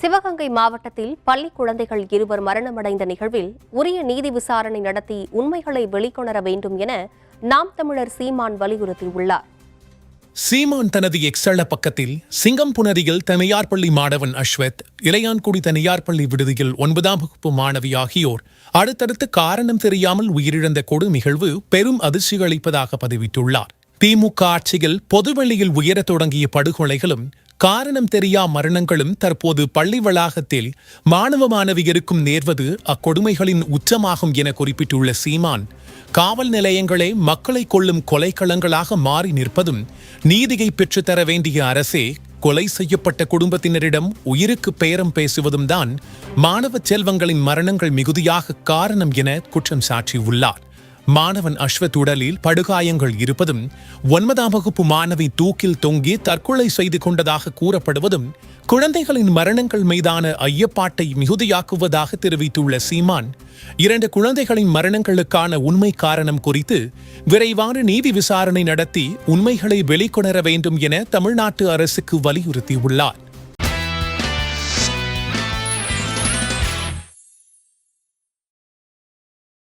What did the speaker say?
சிவகங்கை மாவட்டத்தில் பள்ளி குழந்தைகள் இருவர் மரணமடைந்த நிகழ்வில் உரிய நீதி விசாரணை நடத்தி உண்மைகளை வெளிக்கொணர வேண்டும் என நாம் தமிழர் சீமான் வலியுறுத்தியுள்ளார். சீமான் தனது எக்ஸள பக்கத்தில் சிங்கம் புனரியில் தனியார் பள்ளி மாணவன் அஸ்வத் இளையான்குடி தனியார் பள்ளி விடுதியில் ஒன்பதாம் வகுப்பு மாணவி ஆகியோர் அடுத்தடுத்து காரணம் தெரியாமல் உயிரிழந்த கொடு நிகழ்வு பெரும் அதிர்ச்சி அளிப்பதாக பதிவிட்டுள்ளார். திமுக ஆட்சியில் பொதுவெளியில் உயரத் தொடங்கிய படுகொலைகளும் காரணம் தெரியா மரணங்களும் தற்போது பள்ளி வளாகத்தில் மாணவ மாணவியருக்கும் நேர்வது அக்கொடுமைகளின் உச்சமாகும் என குறிப்பிட்டுள்ள சீமான் காவல் நிலையங்களே மக்களை கொள்ளும் கொலைக்களங்களாக மாறி நிற்பதும் நீதியை பெற்றுத்தர வேண்டிய அரசே கொலை செய்யப்பட்ட குடும்பத்தினரிடம் உயிருக்கு பேரம் பேசுவதும் தான் மாணவ செல்வங்களின் மரணங்கள் மிகுதியாக காரணம் என குற்றம் சாட்டியுள்ளார் மாணவன் அஸ்வத் உடலில் படுகாயங்கள் இருப்பதும் ஒன்பதாம் வகுப்பு மாணவி தூக்கில் தொங்கி தற்கொலை செய்து கொண்டதாக கூறப்படுவதும் குழந்தைகளின் மரணங்கள் மீதான ஐயப்பாட்டை மிகுதியாக்குவதாக தெரிவித்துள்ள சீமான் இரண்டு குழந்தைகளின் மரணங்களுக்கான உண்மை காரணம் குறித்து விரைவான நீதி விசாரணை நடத்தி உண்மைகளை வெளிக்கொணர வேண்டும் என தமிழ்நாட்டு அரசுக்கு வலியுறுத்தியுள்ளார்.